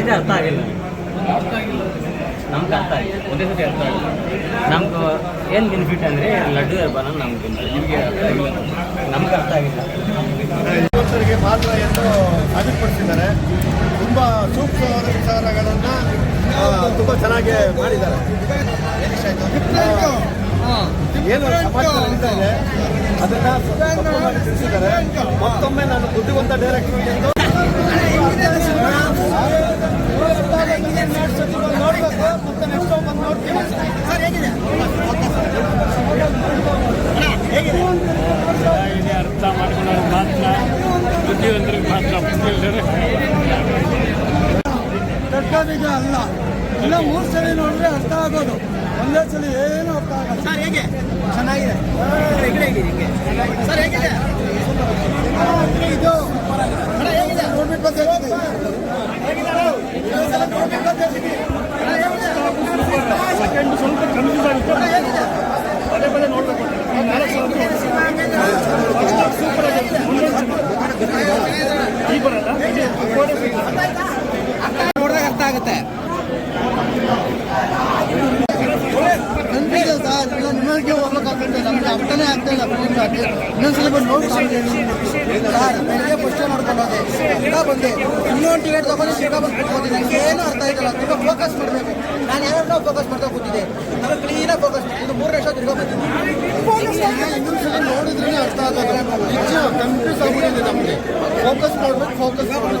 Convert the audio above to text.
ಇದೆ ಅರ್ಥ ಆಗಿಲ್ಲ. ನಮ್ಗೆ ಅರ್ಥ ಆಗಿಲ್ಲ ಒಂದೇ ಸತಿ ಅರ್ಥ ಆಗಿಲ್ಲ ನಮ್ಗೆ ಏನು ಬೆನಿಫಿಟ್ ಅಂದರೆ ಲಡ್ಡು ವ್ಯಾಪಾರ ನಮ್ಗೆ ನಿಮಗೆ ಅರ್ಥ ಆಗಿಲ್ಲ ನಮ್ಗೆ ಅರ್ಥ ಆಗಿಲ್ಲ. ಯುವಕರಿಗೆ ಮಾತ್ರ ಎಂದು ಸಾಬೀತುಪಡಿಸಿದ್ದಾರೆ. ತುಂಬ ಸೂಕ್ತವಾದ ವಿಚಾರಗಳನ್ನು ತುಂಬ ಚೆನ್ನಾಗಿ ಮಾಡಿದ್ದಾರೆ. ಏನು ಅದನ್ನು ತಿಳಿಸಿದ್ದಾರೆ. ಮತ್ತೊಮ್ಮೆ ನಾನು ಬುದ್ಧಿವಂತ ಡೈರೆಕ್ಟರ್ ಎಂದು ನೆಕ್ಸ್ಟ್ ಬಂದು ನೋಡ್ತೀನಿ. ಹೇಗಿದೆ? ಅರ್ಥ ಮಾಡ್ಕೊಳ್ಳೋರು ಮಾತ್ರ ಬುದ್ಧಿವಂತರಿಗೆ ಮಾತ್ರ ತಕ್ಕದಿಗೆ ಅಲ್ಲ. ಇಲ್ಲ ಮೂರು ಸಲ ನೋಡಿದ್ರೆ ಅರ್ಥ ಆಗೋದು. ಒಂದೇ ಸಲ ಏನು ಅರ್ಥ ಆಗಲ್ಲ. ಸರ್ ಹೇಗೆ? ಚೆನ್ನಾಗಿದೆ? ಸರ್ ಹೇಗಿದೆ? ಇದು ನೋಡ್ಬಿಟ್ಟು ಬಂದಿರೋದು. ನೋಡ್ಬಿಟ್ಟು ಬಂದು ಸೆಕೆಂಡ್ ಸ್ವಲ್ಪ ಕನ್ಫ್ಯೂಸ್ ಆಗುತ್ತೆ. ಪದೇ ಪದೇ ನೋಡ್ಬೇಕು. ನಾಲ್ಕು ಸೂಪರ್ ಆಗಿರುತ್ತೆ ಈ ಬರಲ್ಲ. ನೋಡಿದಾಗ ಅರ್ಥ ಆಗುತ್ತೆ. ಕನ್ಫ್ಯೂಸ್ ಸರ್ ಇಲ್ಲ ನಿಮಗೆ ಹೋಗ್ಬೇಕಾಗುತ್ತೆ ನಮ್ಗೆ ಅರ್ಥನೇ ಆಗ್ತಾ ಇಲ್ಲ ಫಿಲಿಮ್ ಆಗಿ ಇನ್ನೊಂದ್ಸಲ ಬಂದು ನೋಡಿ ಸರ್ ಬೆಳಗ್ಗೆ ಫಸ್ಟ್ ನೋಡ್ಕೊಂಡು ಹೋದೆ? ಈಗ ಬಂದೆ. ಇನ್ನೊಂದು ಟಿಕೆಟ್ ತಗೊಂಡು ಸೀಟಾ ಬಂದು ಕೂತ್ಕೊತೀನಿ ಆಯ್ತಲ್ಲ ತುಂಬ ಫೋಕಸ್ ಮಾಡಬೇಕು. ನಾನು ಯಾರನ್ನೋ ಫೋಕಸ್ ಮಾಡ್ತಾ ಕೂತಿದ್ದೆ. ನಾನು ಕ್ಲೀನಾಗಿ ಫೋಕಸ್ ಮಾಡ್ತೀನಿ. ಮೂರನೇ ವರ್ಷ ತಿರ್ಗೋ ಬಂದಿದ್ದೀನಿ. ಇನ್ನೊಂದ್ಸಲ ನೋಡಿದ್ರೆ ಅರ್ಥ ಆಗೋದು. ಕನ್ಫ್ಯೂಸ್ ನಮಗೆ ಫೋಕಸ್ ಮಾಡಬೇಕು ಫೋಕಸ್ ಮಾಡ್ಬೇಕು.